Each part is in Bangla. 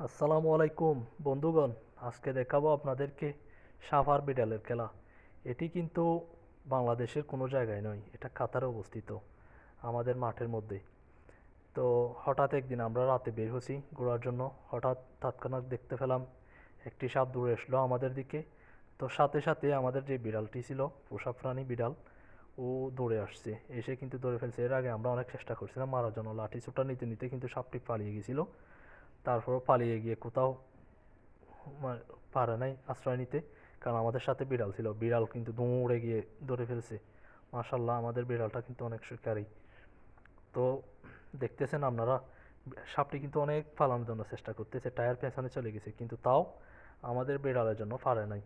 আসসালামু আলাইকুম, বন্ধুগণ। আজকে দেখাবো আপনাদেরকে সাভার বিড়ালের খেলা। এটি কিন্তু বাংলাদেশের কোনো জায়গায় নয়, এটা কাতারে অবস্থিত, আমাদের মাঠের মধ্যে। তো হঠাৎ একদিন আমরা রাতে বের হয়েছি ঘোরার জন্য, হঠাৎ তৎক্ষণাৎ দেখতে পেলাম একটি সাপ দূরে আসলো আমাদের দিকে। তো সাথে সাথে আমাদের যে বিড়ালটি ছিল পোষা প্রাণী বিড়াল, ও দৌড়ে আসছে। এসে কিন্তু ধরে ফেলছে। এর আগে আমরা অনেক চেষ্টা করছিলাম, মারার জন্য। লাঠি ছোটা নিতে নিতে কিন্তু সাপটি পালিয়ে গেছিল। তারপর পালিয়ে গিয়ে কোথাও পারে নাই আশ্রয় নিতে। কারণ আমাদের সাথে বিড়াল ছিল। বিড়াল কিন্তু দৌড়ে গিয়ে ধরে ফেলছে। মাশাল্লাহ আমাদের বিড়ালটা কিন্তু অনেক শিকারী। তো দেখতেছেন আপনারা, সাপটি কিন্তু অনেক পালানোর জন্য চেষ্টা করতেছে। টায়ার পেছনে চলে গেছে, কিন্তু তাও আমাদের বিড়ালের জন্য পারে নাই।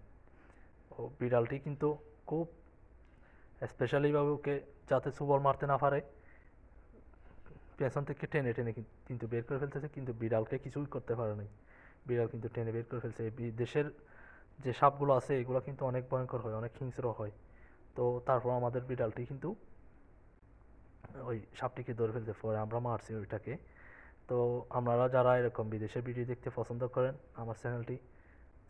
ও বিড়ালটি কিন্তু খুব স্পেশালিভাবে ওকে যাতে সুবল মারতে না পারে। পেছন থেকে টেনে টেনে কিন্তু বের করে ফেলতেছে, কিন্তু বিড়ালকে কিছুই করতে পারে নাই। বিড়াল কিন্তু টেনে বের করে ফেলছে। দেশের যে সাপগুলো আছে, এগুলো কিন্তু অনেক ভয়ঙ্কর হয়, অনেক হিংস্র হয়। তো তারপর আমাদের বিড়ালটি কিন্তু ওই সাপটিকে ধরে ফেলতে, পরে আমরা মারছি ওইটাকে। তো আপনারা যারা এরকম বিদেশের ভিডিও দেখতে পছন্দ করেন, আমার চ্যানেলটি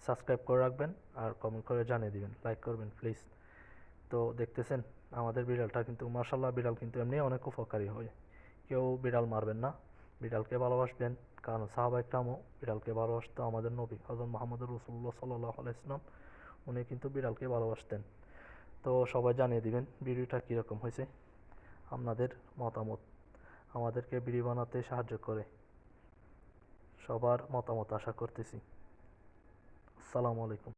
সাবস্ক্রাইব করে রাখবেন আর কমেন্ট করে জানিয়ে দিবেন। লাইক করবেন, প্লিজ। তো দেখতেছেন, আমাদের বিড়ালটা কিন্তু মার্শাল্লাহ বিড়াল কিন্তু এমনি অনেক উপকারী হয়। কেউ বিড়াল মারবেন না। বিড়ালকে ভালোবাসবেন, কারণ সাহাবা ইকরামও বিড়ালকে ভালোবাসতো আমাদের নবী। হজরত মোহাম্মদ রসুল্লাহ সাল্লাহ আলাইসলাম উনি কিন্তু বিড়ালকে ভালোবাসতেন। তো সবাই জানিয়ে দিবেন, ভিডিওটা কীরকম হয়েছে, আপনাদের মতামত। আমাদেরকে ভিডিও বানাতে সাহায্য করে। সবার মতামত আশা করতেছি। আসসালামু আলাইকুম।